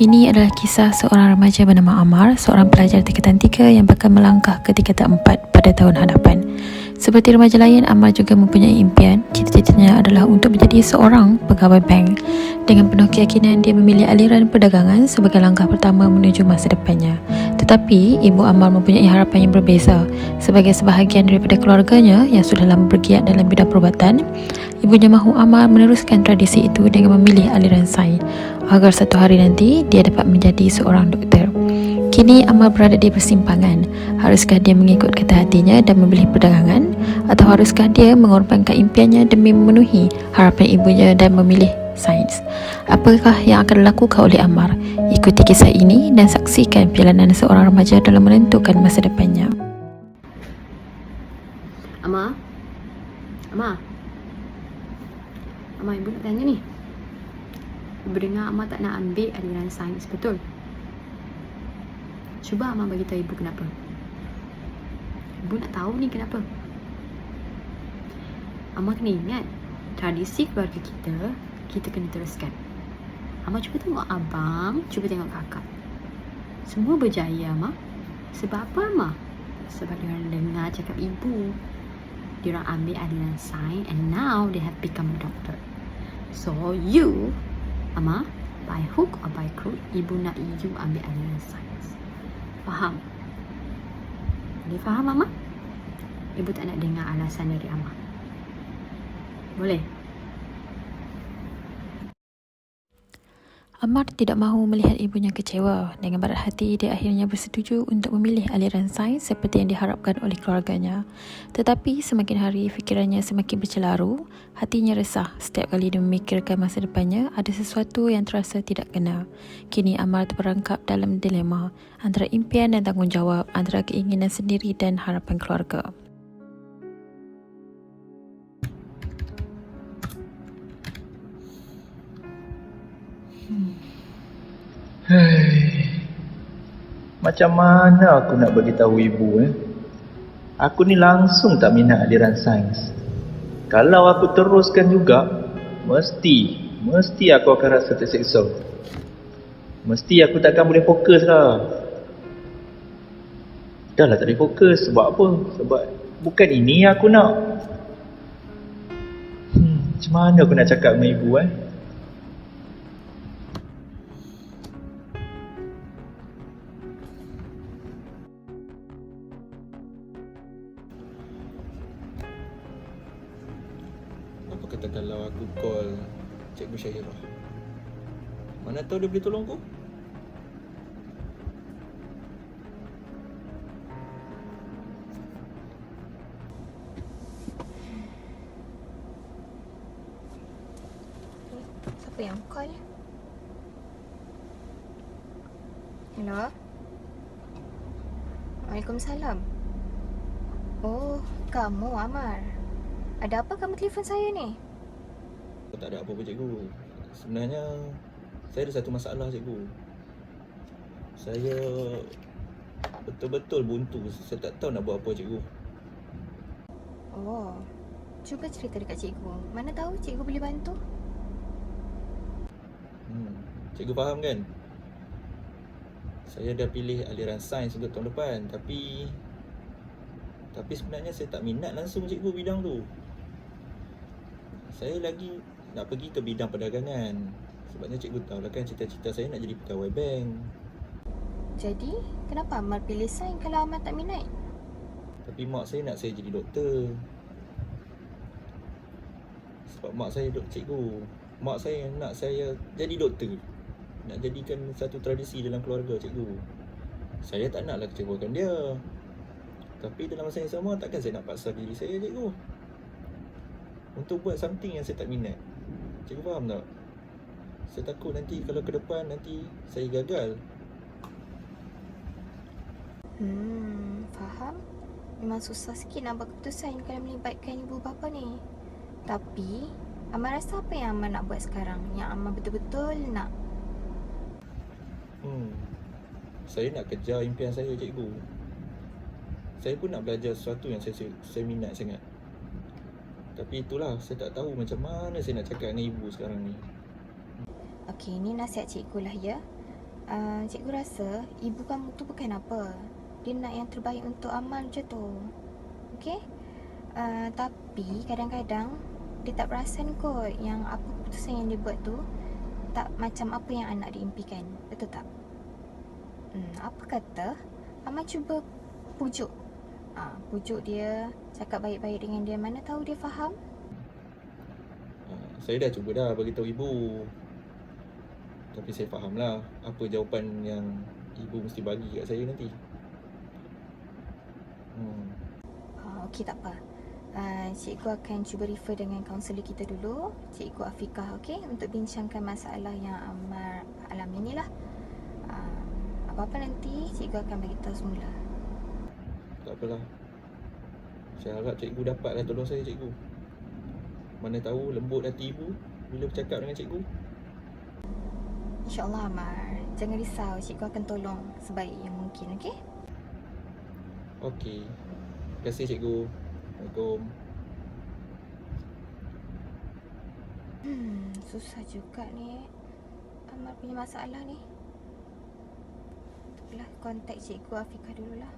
Ini adalah kisah seorang remaja bernama Amar, seorang pelajar tingkatan 3 yang bakal melangkah ke tingkatan 4 pada tahun hadapan. Seperti remaja lain, Amar juga mempunyai impian. Cita-citanya adalah untuk menjadi seorang pegawai bank. Dengan penuh keyakinan, dia memilih aliran perdagangan sebagai langkah pertama menuju masa depannya. Tetapi, ibu Amar mempunyai harapan yang berbeza. Sebagai sebahagian daripada keluarganya yang sudah lama bergiat dalam bidang perubatan, ibunya mahu Amar meneruskan tradisi itu dengan memilih aliran sains agar satu hari nanti dia dapat menjadi seorang doktor. Kini Amal berada di persimpangan. Haruskah dia mengikut kata hatinya dan memilih perdagangan atau haruskah dia mengorbankan impiannya demi memenuhi harapan ibunya dan memilih sains? Apakah yang akan dilakukan oleh Ammar? Ikuti kisah ini dan saksikan perjalanan seorang remaja dalam menentukan masa depannya. Ama? Ama? Ama, ibu nak tanya ni. Ibu dengar Ama tak nak ambil aliran sains, betul? Cuba Ama bagi tahu ibu kenapa. Ibu nak tahu ni kenapa. Ama kena ingat, tradisi keluarga kita, kita kena teruskan. Ama cuba tengok abang, cuba tengok kakak. Semua berjaya, Ama. Sebab apa, Ama? Sebab dia orang dengar cakap ibu. Dia orang ambil aliran sains and now they have become a doctor. So you, Ama, by hook or by crook, ibu nak you ambil aliran sains. Faham? Boleh faham, Ama? Ibu tak nak dengar alasan dari Ama. Boleh? Ammar tidak mahu melihat ibunya kecewa. Dengan berat hati, dia akhirnya bersetuju untuk memilih aliran sains seperti yang diharapkan oleh keluarganya. Tetapi semakin hari fikirannya semakin bercelaru, hatinya resah setiap kali dia memikirkan masa depannya ada sesuatu yang terasa tidak kena. Kini Ammar terperangkap dalam dilema antara impian dan tanggungjawab, antara keinginan sendiri dan harapan keluarga. Hei. Macam mana aku nak bagi tahu ibu eh? Aku ni langsung tak minat aliran sains. Kalau aku teruskan juga, mesti, mesti aku akan rasa terseksa. Mesti aku takkan boleh fokus lah. Dah lah tak boleh fokus. Sebab apa? Sebab bukan ini yang aku nak. Hmm, macam mana aku nak cakap dengan ibu eh? Apa kata kalau aku call Cikgu Syahirah? Mana tahu dia boleh tolong aku? Siapa yang call? Hello? Waalaikumsalam. Oh, kamu Amar. Ada apa kamu telefon saya ni? Tak ada apa-apa cikgu. Sebenarnya saya ada satu masalah cikgu. Saya betul-betul buntu. Saya tak tahu nak buat apa cikgu. Oh, cuba cerita dekat cikgu. Mana tahu cikgu boleh bantu? Hmm. Cikgu faham kan? Saya dah pilih aliran sains untuk tahun depan tapi tapi sebenarnya saya tak minat langsung cikgu bidang tu. Saya lagi nak pergi ke bidang perdagangan. Sebabnya cikgu tahu lah kan cita-cita saya nak jadi pegawai bank. Jadi, kenapa Amar pilih sains kalau Amar tak minat? Tapi mak saya nak saya jadi doktor. Sebab mak saya dok cikgu. Mak saya nak saya jadi doktor. Nak jadikan satu tradisi dalam keluarga cikgu. Saya tak naklah kecewakan dia. Tapi dalam masa yang sama takkan saya nak paksa diri saya cikgu. Untuk buat something yang saya tak minat. Cikgu faham tak? Saya takut nanti kalau ke depan nanti saya gagal. Hmm, faham? Memang susah sikit nak buat keputusan kalau melibatkan ibu bapa ni. Tapi, Amar rasa apa yang Amar nak buat sekarang? Yang Amar betul-betul nak? Hmm. Saya nak kejar impian saya cikgu. Saya pun nak belajar sesuatu yang saya saya minat sangat. Tapi itulah saya tak tahu macam mana saya nak cakap dengan ibu sekarang ni. Okey, ini nasihat cikgu lah ya. uh, cikgu rasa ibu kamu tu bukan apa. Dia nak yang terbaik untuk Amal je tu. Okey? Uh, tapi kadang-kadang dia tak perasan kot yang apa keputusan yang dia buat tu tak macam apa yang anak dia impikan. Betul tak? Hmm, apa kata Amal cuba pujuk. Ah, pujuk dia, cakap baik-baik dengan dia. Mana tahu dia faham? Ah, saya dah cuba dah bagi tahu ibu. Tapi saya faham lah apa jawapan yang ibu mesti bagi kat saya nanti. Hmm. Ah, okey tak apa. Uh, cikgu akan cuba refer dengan kaunselor kita dulu Cikgu Afikah okey Untuk bincangkan masalah yang Ammar alami ni lah uh, Apa-apa nanti cikgu akan bagi tahu semula Tak apalah. Saya harap cikgu dapatlah tolong saya cikgu. Mana tahu lembut hati ibu bila bercakap dengan cikgu. InsyaAllah Ammar Jangan risau cikgu akan tolong sebaik yang mungkin okey Okey. Terima kasih cikgu. Assalamualaikum. Hmm, susah juga ni Ammar punya masalah ni Itulah kontak cikgu Afikah dululah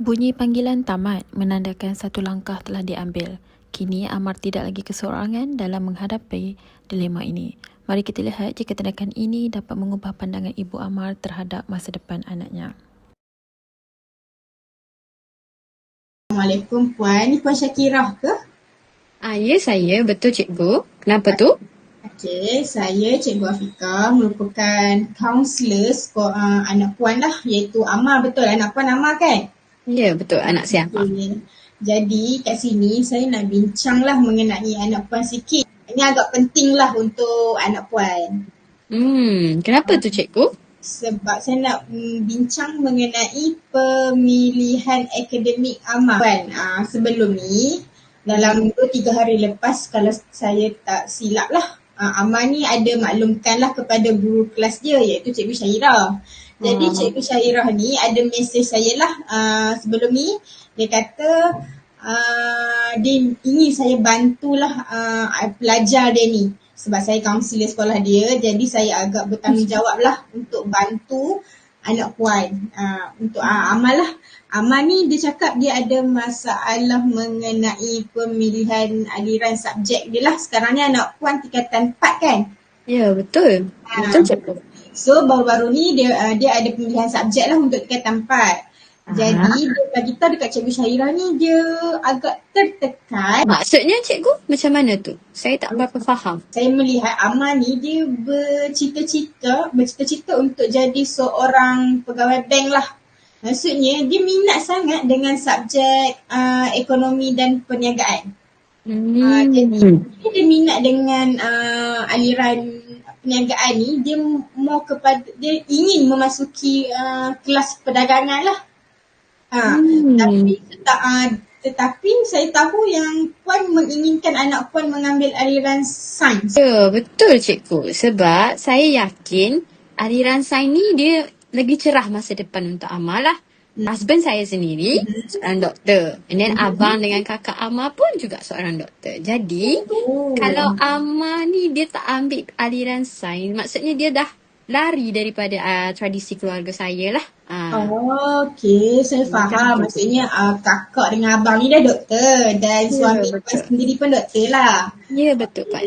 Bunyi panggilan tamat menandakan satu langkah telah diambil. Kini Amar tidak lagi kesorangan dalam menghadapi dilema ini. Mari kita lihat jika tindakan ini dapat mengubah pandangan ibu Amar terhadap masa depan anaknya. Assalamualaikum Puan. Ni Puan Syakirah ke? Ah, ya saya. Betul cikgu. Kenapa tu? Okey, saya Cikgu Afika merupakan kaunselor skor uh, anak Puan lah iaitu Amar betul anak Puan Amar kan? Ya, betul. Anak siapa? Okay. Jadi kat sini saya nak bincang lah mengenai anak Puan sikit. Ini agak penting lah untuk anak Puan. Hmm, kenapa tu cikgu? Sebab saya nak mm, bincang mengenai pemilihan akademik Amar. Puan, uh, sebelum ni dalam 2-3 hari lepas kalau saya tak silap lah uh, Amar ni ada maklumkan lah kepada guru kelas dia iaitu Cikgu Syairah. Jadi Hmm. Cikgu Syairah ni ada mesej saya lah uh, sebelum ni dia kata uh, dia ingin saya bantulah uh, pelajar dia ni sebab saya kaunselor sekolah dia jadi saya agak bertanggungjawab lah untuk bantu anak puan uh, untuk uh, Amal lah. Amal ni dia cakap dia ada masalah mengenai pemilihan aliran subjek dia lah. Sekarang ni anak puan tingkatan 4 kan? Ya, betul. Ah. Betul cikgu. So baru-baru ni dia uh, dia ada pemilihan subjek lah untuk tingkatan 4. Jadi dia bagi tahu dekat Cikgu Syairah ni dia agak tertekan. Maksudnya cikgu macam mana tu? Saya tak berapa faham. Saya melihat Amal ni dia bercita-cita, bercita-cita untuk jadi seorang pegawai bank lah. Maksudnya dia minat sangat dengan subjek uh, ekonomi dan perniagaan. Ah, jadi Hmm. dia minat dengan uh, aliran perniagaan ni dia mau kepada dia ingin memasuki uh, kelas perdagangan lah. Ha, Hmm. tapi tak, uh, tetapi saya tahu yang puan menginginkan anak puan mengambil aliran sains. Ya, betul cikgu. Sebab saya yakin aliran sains ni dia lagi cerah masa depan untuk Amal lah. Husband saya sendiri seorang doktor. And then abang dengan kakak Amal pun juga seorang doktor. Jadi Oh. kalau Amal ni dia tak ambil aliran sains, maksudnya dia dah lari daripada uh, tradisi keluarga saya lah. Uh, Oh, okey, saya faham. Maksudnya uh, kakak dengan abang ni dah doktor dan Ya, suami puan betul. sendiri pun doktor lah. Ya, betul Pak.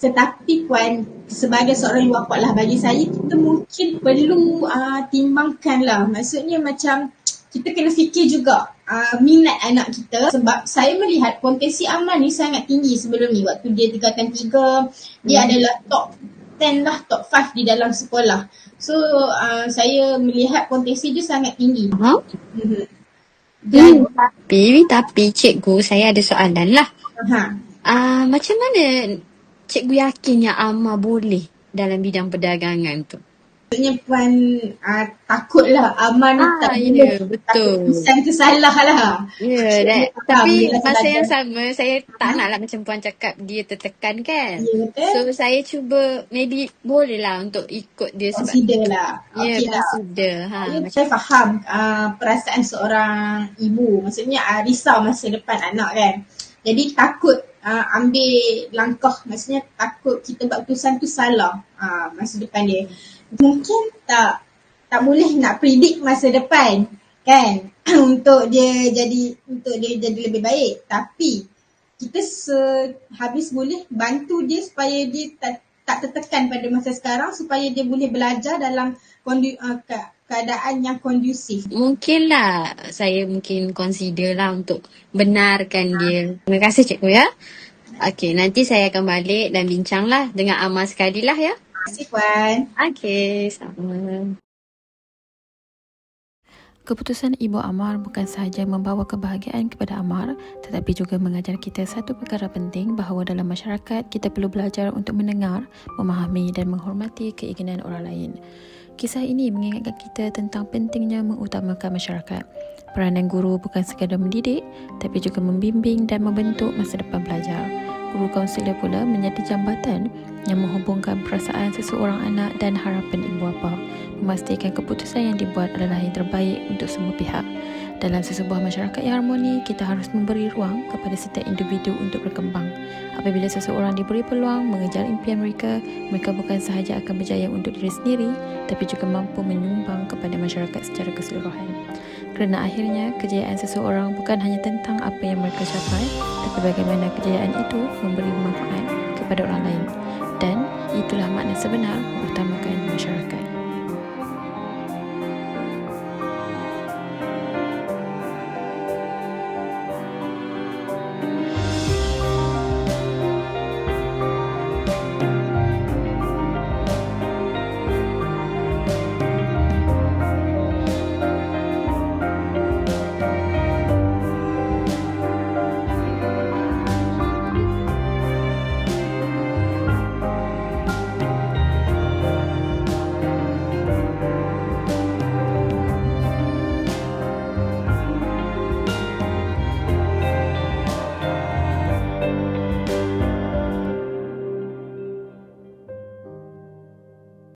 Tetapi puan sebagai seorang ibu bapa lah bagi saya kita mungkin perlu uh, timbangkan lah. Maksudnya macam kita kena fikir juga uh, minat anak kita sebab saya melihat potensi Amal ni sangat tinggi sebelum ni waktu dia tingkatan 3 dia Hmm. adalah top 10 lah top 5 di dalam sekolah. So uh, saya melihat potensi dia sangat tinggi. Ha? Mhm. Hmm, tapi, tapi cikgu saya ada soalan lah. Ha. Ah, macam mana cikgu yakin yang Amma boleh dalam bidang perdagangan tu? Maksudnya Puan uh, takutlah Aman Ah, tak ya, boleh betul. takut keputusan tu salah lah. Ya, faham tapi bila masa yang sama saya tak nak lah macam puan cakap dia tertekan kan. Ya betul. So saya cuba maybe boleh lah untuk ikut dia sebab Consider lah. ya Okey lah. consider ha Ya, macam saya faham uh, perasaan seorang ibu. Maksudnya uh, risau masa depan anak kan. Jadi takut uh, ambil langkah. Maksudnya takut kita buat keputusan tu salah uh, masa depan dia. Mungkin tak tak boleh nak predict masa depan kan untuk dia jadi untuk dia jadi lebih baik tapi kita sehabis boleh bantu dia supaya dia tak, tak tertekan pada masa sekarang supaya dia boleh belajar dalam kondu, uh, ke, keadaan yang kondusif. mungkin lah saya mungkin consider lah untuk benarkan dia. Terima kasih cikgu ya. Okey, nanti saya akan balik dan bincang lah dengan Amar sekali lah ya. Kasih Puan. Okey, sama. Keputusan Ibu Amar bukan sahaja membawa kebahagiaan kepada Amar tetapi juga mengajar kita satu perkara penting bahawa dalam masyarakat kita perlu belajar untuk mendengar, memahami dan menghormati keinginan orang lain. Kisah ini mengingatkan kita tentang pentingnya mengutamakan masyarakat. Peranan guru bukan sekadar mendidik tapi juga membimbing dan membentuk masa depan pelajar. Guru kaunselor pula menjadi jambatan yang menghubungkan perasaan seseorang anak dan harapan ibu bapa memastikan keputusan yang dibuat adalah yang terbaik untuk semua pihak. Dalam sesebuah masyarakat yang harmoni, kita harus memberi ruang kepada setiap individu untuk berkembang. Apabila seseorang diberi peluang mengejar impian mereka, mereka bukan sahaja akan berjaya untuk diri sendiri, tapi juga mampu menyumbang kepada masyarakat secara keseluruhan. Kerana akhirnya, kejayaan seseorang bukan hanya tentang apa yang mereka capai, tapi bagaimana kejayaan itu memberi manfaat kepada orang lain. Dan itulah makna sebenar mengutamakan masyarakat.